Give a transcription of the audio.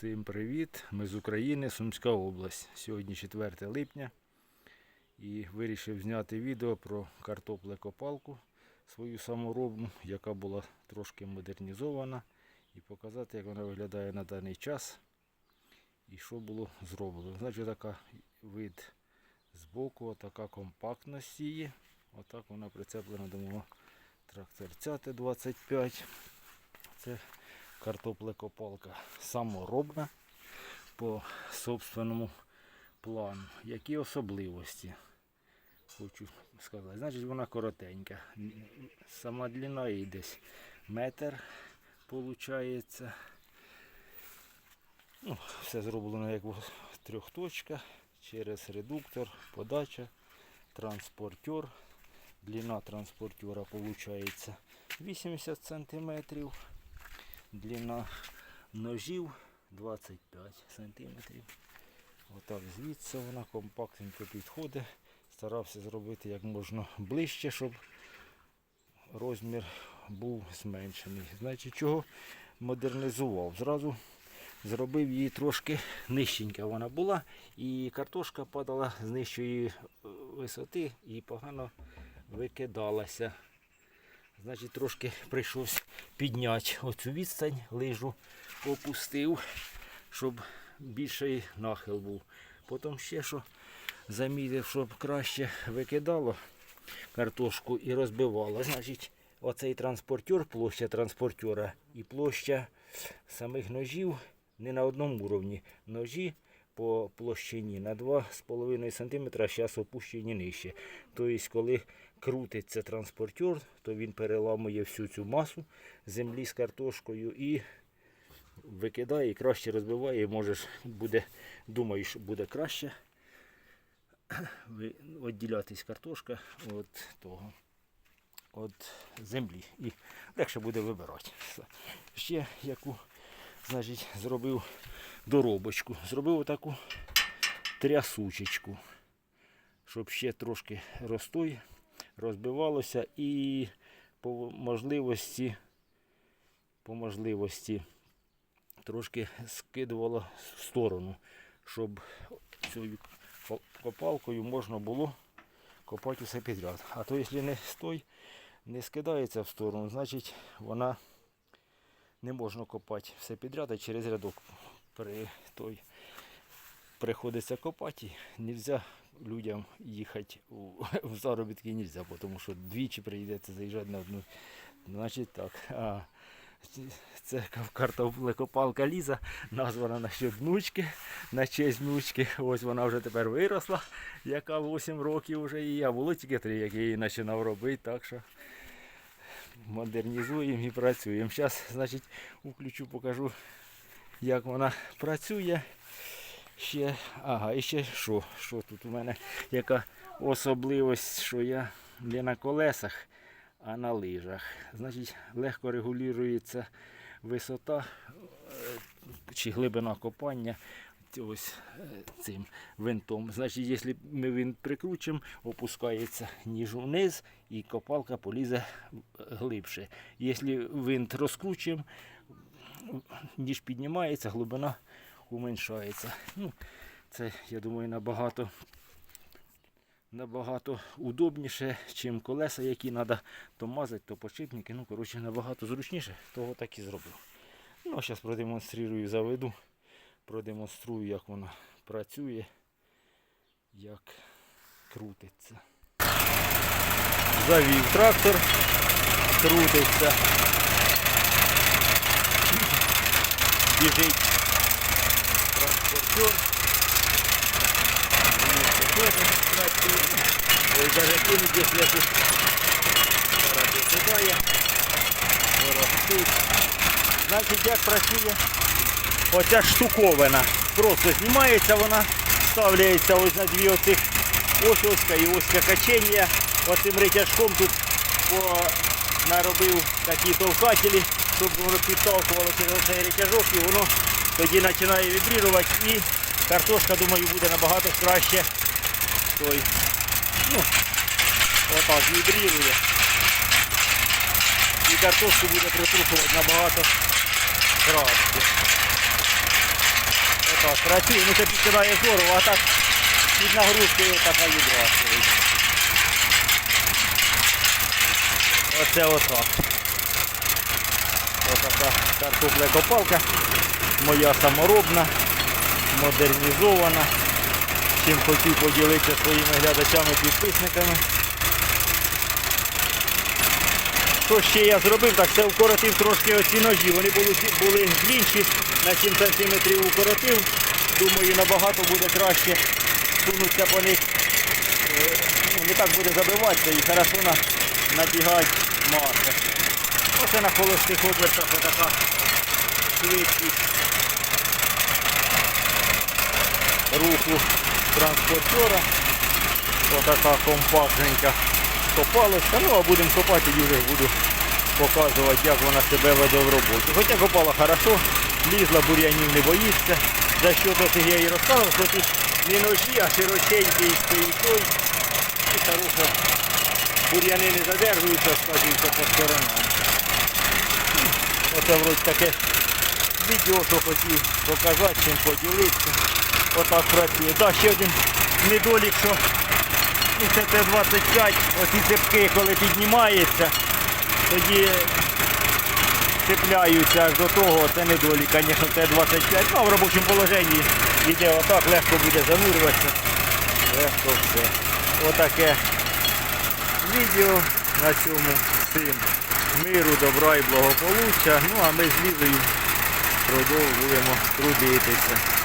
Всім привіт! Ми з України, Сумська область. Сьогодні 4 липня. І вирішив зняти відео про картоплекопалку свою саморобну, яка була трошки модернізована. І показати, як вона виглядає на даний час і що було зроблено. Значить, така вид збоку, така компактність її. Отак вона прицеплена до мого тракторця Т-25. Це картоплекопалка саморобна по собственному плану. Які особливості? Хочу сказати. Значить, вона коротенька. Сама длина її десь метр виходить. Ну, все зроблено як в трьох точках. Через редуктор, подача, транспортер. Длина транспортера виходить 80 сантиметрів. Длина ножів 25 сантиметрів. Отак звідси вона компактненько підходить. Старався зробити як можна ближче, щоб розмір був зменшений. Значить, чого модернізував? Зразу зробив її трошки нижченька вона була, і картошка падала з нижчої е, висоти і погано викидалася. Значить, трошки прийшлось підняти оцю відстань, лижу опустив, щоб більший нахил був. Потім ще що замітив, щоб краще викидало картошку і розбивало. Значить, оцей транспортер, площа транспортера і площа самих ножів не на одному уровні. Ножі по площині на 2,5 см, а зараз опущені нижче. Тобто, коли крутиться транспортер, то він переламує всю цю масу землі з картошкою і викидає і краще розбиває. І можеш буде, думаєш, буде краще відділятись картошка від того. От землі. І легше буде вибирати. Ще яку, значить, зробив доробочку. Зробив отаку трясучечку, щоб ще трошки розтой розбивалося і по можливості, по можливості трошки скидувало в сторону, щоб цією копалкою можна було копати все підряд. А то якщо не стой, не скидається в сторону, значить вона не можна копати все підряд, а через рядок при той приходиться копати. Нельзя людям їхати у, в заробітки нельзя, тому що двічі прийдеться заїжджати на одну. Значить так. А, це картоплекопалка Ліза, названа на честь внучки, на честь внучки. Ось вона вже тепер виросла, яка 8 років вже їй, а було тільки 3, як я її починав робити, так що модернізуємо і працюємо. Зараз, значить, включу, покажу, як вона працює. Ще, ага, і ще що? Що тут у мене? Яка особливість, що я не на колесах, а на лижах. Значить, легко регулюється висота е, чи глибина копання ось е, цим винтом. Значить, якщо ми винт прикручимо, опускається ніж вниз і копалка полізе глибше. Якщо винт розкручуємо, ніж піднімається, глибина уменшається. Ну, це, я думаю, набагато, набагато удобніше, чим колеса, які треба то мазати, то подшипники. Ну, коротше, набагато зручніше, того так і зробив. Ну, зараз продемонструю, заведу, продемонструю, як вона працює, як крутиться. Завів трактор, крутиться. Біжить транспортер. Ой, даже кинуть, если я тут зараз висідає. Ворохтить. Значить, як працює оця штуковина. Просто знімається вона, ставляється ось на дві оцих ось оська і оська качення. Оцим ритяжком тут по, наробив такі товкателі, щоб воно підталкувало через цей ритяжок і воно тоді починає вібрувати і картошка, думаю, буде набагато краще. Той, ну, отак вібрірує. І картошку буде притрушувати набагато краще. Отак, працює, ну це підкидає здорово, а так під нагрузкою така відрастує. Оце отак. Отака картопля копалка. Моя саморобна, модернізована. Чим хотів поділитися своїми глядачами, підписниками. Що ще я зробив, так це укоротив трошки оці ножі. Вони були, були длінші, на 7 см укоротив. Думаю, набагато буде краще сунуться по них. Е, ну, Не так буде забиватися і хорошо набігати маса. Оце на холостих обертах отака швидкість руху транспортера. Отака компактненька копалочка. Ну а будемо копати, вже буду показувати, як вона себе веде в роботі. Хоча копала хорошо, лізла, бур'янів не боїться. За що то я і розказував, що тут не ножі, а широченький стоїть той. І хорошо бур'яни не задержуються, скажіться по сторонам. Оце вроді таке відео, що хотів показати, чим поділитися. Отак працює. Да, ще один недолік, що і це Т-25, оці цепки, коли піднімається, тоді цепляються аж до того, це недолік, звісно, Т-25. Ну, а в робочому положенні йде отак, легко буде занурюватися. Легко все. Отаке відео на цьому всім. Миру, добра і благополуччя. Ну а ми з Лізою продовжуємо трудитися.